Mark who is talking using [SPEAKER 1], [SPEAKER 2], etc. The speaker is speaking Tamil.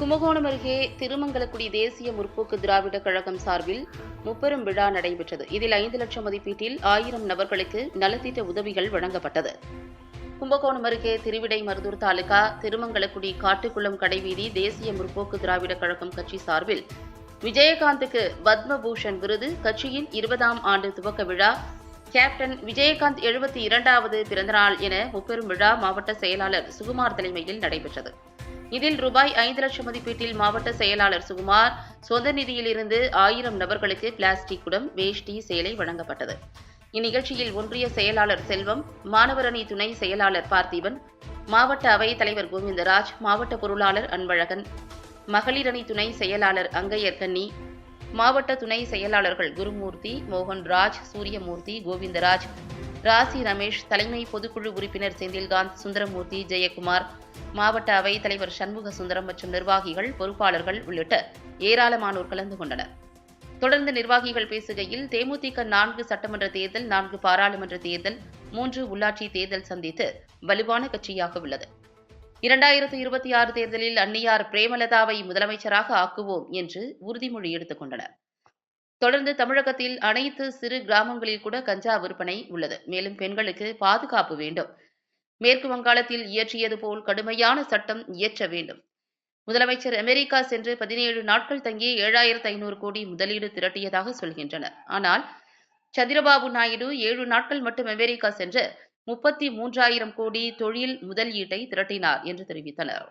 [SPEAKER 1] கும்பகோணம் அருகே திருமங்கலக்குடி தேசிய முற்போக்கு திராவிட கழகம் சார்பில் முப்பெரும் விழா நடைபெற்றது. இதில் ஐந்து லட்சம் மதிப்பீட்டில் ஆயிரம் நபர்களுக்கு நலத்திட்ட உதவிகள் வழங்கப்பட்டது. கும்பகோணம் அருகே திருவிடை மருதூர் தாலுகா திருமங்கலக்குடி காட்டுக்குளம் கடைவீதி தேசிய முற்போக்கு திராவிட கழகம் கட்சி சார்பில் விஜயகாந்துக்கு பத்மபூஷன் விருது கட்சியின் இருபதாம் ஆண்டு துவக்க விழா கேப்டன் விஜயகாந்த் எழுபத்தி இரண்டாவது பிறந்தநாள் என முப்பெரும் விழா மாவட்ட செயலாளர் சுகுமார் தலைமையில் நடைபெற்றது. இதில் ரூபாய் ஐந்து லட்சம் மதிப்பீட்டில் மாவட்ட செயலாளர் சுகுமார் சொந்த நிதியிலிருந்து ஆயிரம் நபர்களுக்கு பிளாஸ்டிக் குடம் வேஷ்டி சேலை வழங்கப்பட்டது. இந்நிகழ்ச்சியில் ஒன்றிய செயலாளர் செல்வம் மாணவரணி துணை செயலாளர் பார்த்திபன் மாவட்ட அவைத் தலைவர் கோவிந்தராஜ் மாவட்ட பொருளாளர் அன்பழகன் மகளிரணி துணை செயலாளர் அங்கையர் கன்னி மாவட்ட துணை செயலாளர்கள் குருமூர்த்தி மோகன்ராஜ் சூரியமூர்த்தி கோவிந்தராஜ் ராசி ரமேஷ் தலைமை பொதுக்குழு உறுப்பினர் செந்தில்காந்த் சுந்தரமூர்த்தி ஜெயக்குமார் மாவட்ட அவைத் தலைவர் சண்முக சுந்தரம் மற்றும் நிர்வாகிகள் பொறுப்பாளர்கள் உள்ளிட்ட ஏராளமானோர் கலந்து கொண்டனர். தொடர்ந்து நிர்வாகிகள் பேசுகையில் தேமுதிக நான்கு சட்டமன்ற தேர்தல் நான்கு பாராளுமன்ற தேர்தல் மூன்று உள்ளாட்சி தேர்தல் சந்தித்து வலுவான கட்சியாக உள்ளது. இரண்டாயிரத்து இருபத்தி ஆறு தேர்தலில் அன்னியார் பிரேமலதாவை முதலமைச்சராக ஆக்குவோம் என்று உறுதிமொழி எடுத்துக் கொண்டனர். தொடர்ந்து தமிழகத்தில் அனைத்து சிறு கிராமங்களில் கூட கஞ்சா விற்பனை உள்ளது. மேலும் பெண்களுக்கு பாதுகாப்பு வேண்டும். மேற்கு வங்காளத்தில் இயற்றியது போல் கடுமையான சட்டம் இயற்ற வேண்டும். முதலமைச்சர் அமெரிக்கா சென்று பதினேழு நாட்கள் தங்கி ஏழாயிரத்து ஐநூறு கோடி முதலீடு திரட்டியதாக சொல்கின்றனர். ஆனால் சந்திரபாபு நாயுடு ஏழு நாட்கள் மட்டும் அமெரிக்கா சென்று முப்பத்தி மூன்றாயிரம் கோடி தொழில் முதலீட்டை திரட்டினார் என்று தெரிவித்தனர்.